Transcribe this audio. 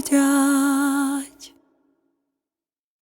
보자.